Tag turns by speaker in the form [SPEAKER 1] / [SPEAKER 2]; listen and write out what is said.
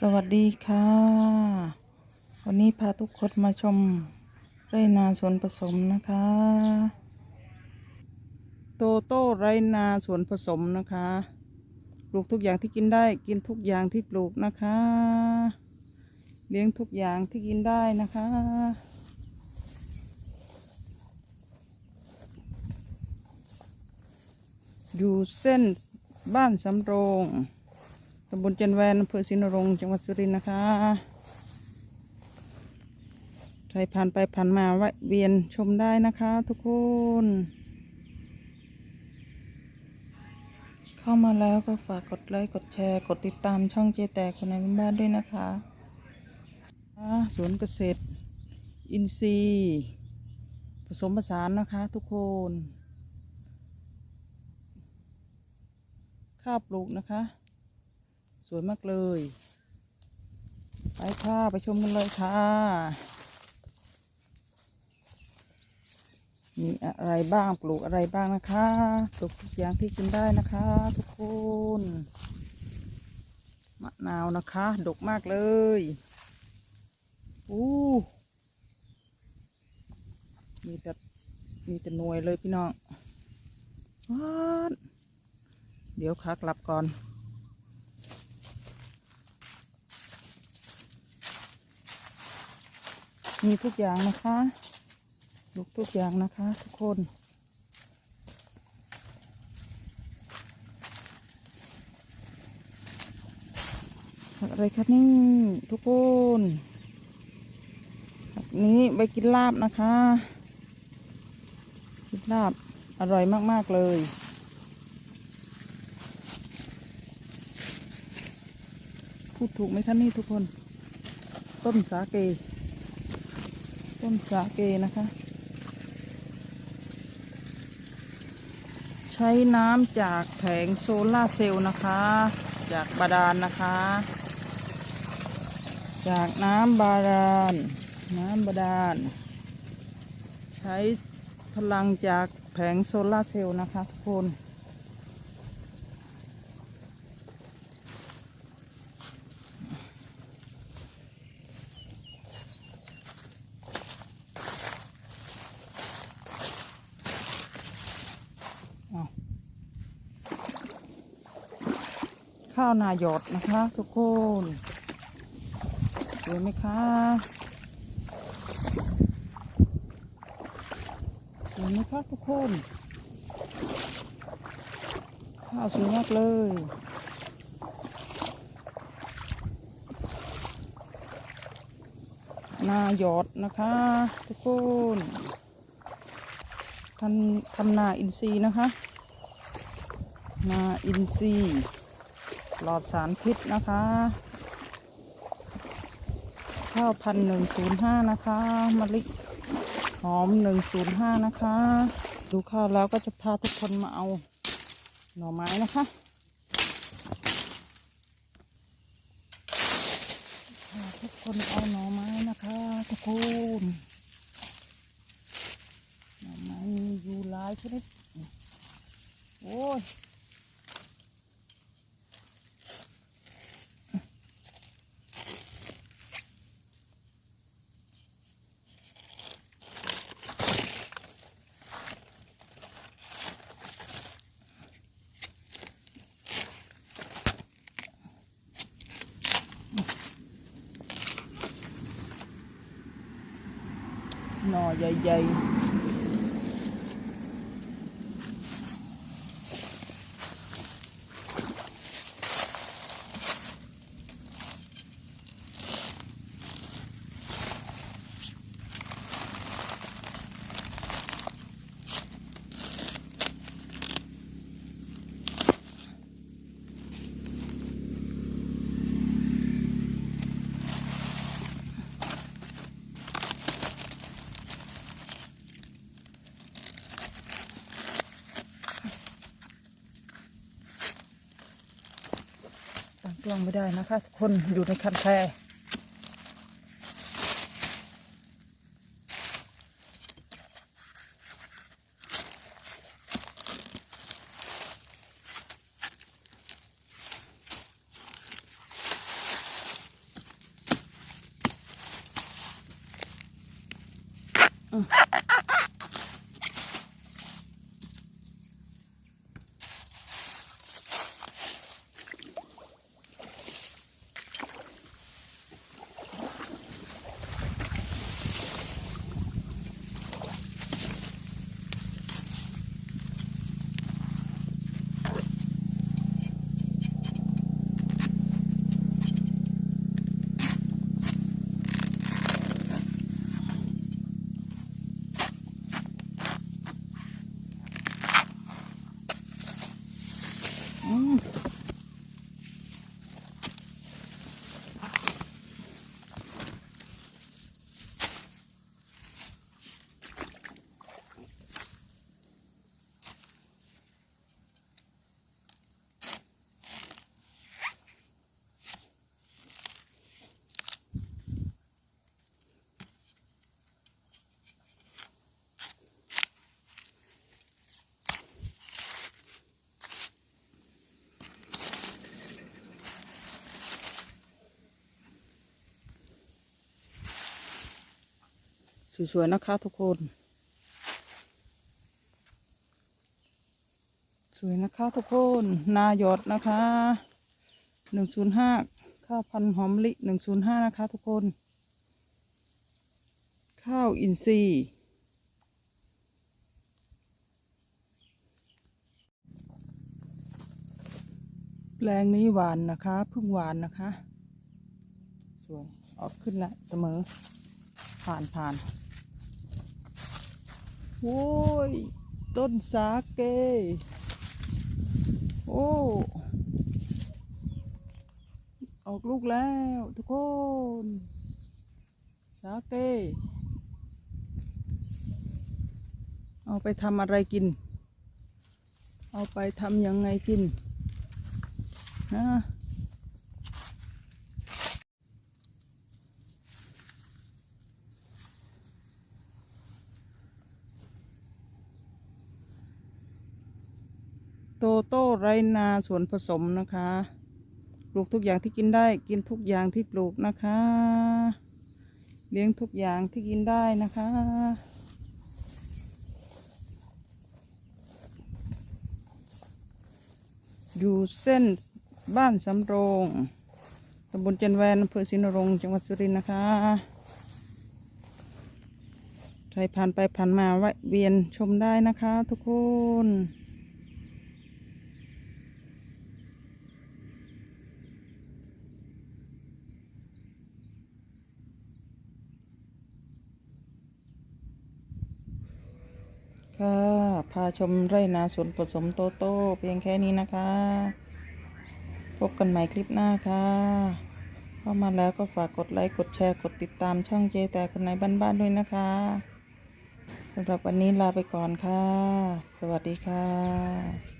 [SPEAKER 1] สวัสดีค่ะ วันนี้พาทุกคนมาชมไรนาสวนผสมนะคะ โตโต้ไรนาสวนผสมนะคะ ปลูกทุกอย่างที่กินได้ กินทุกอย่างที่ปลูกนะคะ เลี้ยงทุกอย่างที่กินได้นะคะ อยู่เส้นบ้านสำโรงำบลเจนแวนอำเภอศรีนรงจังหวัดสุรินทร์นะคะ ใครผ่านไปผ่านมาแวะเวียนชมได้นะคะทุกคน เข้ามาแล้วก็ฝากกดไลค์กดแชร์ กดติดตามช่องเจแตกคนในบ้านด้วยนะคะสวนเกษตรอินทรีย์ผสมผสานนะคะทุกคน ข้าวปลูกนะคะ สวยมากเลย ไปค่ะ ไปชมกันเลยค่ะ มีอะไรบ้างปลูกอะไรบ้างนะคะปลูกทุกอย่างที่กินได้นะคะ ทุกคนมะนาวนะคะ ดกมากเลยอู้มีแต่มีแต่หน่วยเลยพี่น้อง เดี๋ยวขากลับก่อน มีทุกอย่างนะคะลูกทุกอย่างนะคะ ทุกคนอะไรคะนี่ทุกคนนี้ไปกินลาบนะคะ กินลาบอร่อยมาก ๆ เลยพูดถูกไหมคะนี่ทุกคน ต้นสาเก ต้นสาเกนะคะ ใช้น้ำจากแผงโซล่าร์เซลล์นะคะ จากบาดาลนะคะ จากน้ำบาดาล น้ำบาดาล ใช้พลังจากแผงโซล่าร์เซลล์นะคะทุกคน ข้าวนาหยอดนะคะ ทุกคนสวยไหมคะสวยไหมคะทุกคน ข้าวสวยมากเลยนาหยอดนะคะ ทุกคนทำทำนาอินทรีย์นะคะ นาอินทรีย์ ปลอดสารพิษนะคะข้าวพันหนึ่งศูนย์ห้านะคะมะลิหอมหนึ่งศูนย์ห้านะคะ ดูข้าวแล้วก็จะพาทุกคนมาเอาหน่อไม้นะคะทุกคนเอาหน่อไม้นะคะทุกคนหน่อไม้มีอยู่หลายชนิดโอ้ย หน่อังไม่ได้นะคะทุกคนอยู่ในคันแพรอ สวยๆนะคะทุกคน สวยนะคะทุกคนนาหยดนะคะหนึ่งศูนย์ห้าข้าวพันหอมลิหนึ่งศูนย์ห้านะคะทุกคน ข้าวอินทรีย์แปลงนี้หวานนะคะพึ่งหวานนะคะ สวย ออกขึ้นละเสมอผ่านผ่าน โว้ย ต้นสาเก โอ้ ออกลูกแล้วทุกคน สาเก เอาไปทำอะไรกิน เอาไปทำยังไงกินนะ โตโต้ไรนาสวนผสมนะคะ ปลูกทุกอย่างที่กินได้ กินทุกอย่างที่ปลูกนะคะ เลี้ยงทุกอย่างที่กินได้นะคะ อยู่เส้นบ้านสำโรงตำบลจันแวนอำเภอศรีนรงจังหวัดสุรินทร์นะคะใครผ่านไปผ่านมาแวะเวียนชมได้นะคะทุกคน ค่ะ พาชมไร่นาสวนผสมโตโต้เพียงแค่นี้นะคะ พบกันใหม่คลิปหน้าค่ะ เข้ามาแล้วก็ฝากกดไลค์กดแชร์กดติดตามช่องเจแต่คนไหนบ้านๆด้วยนะคะสำหรับวันนี้ลาไปก่อนค่ะ สวัสดีค่ะ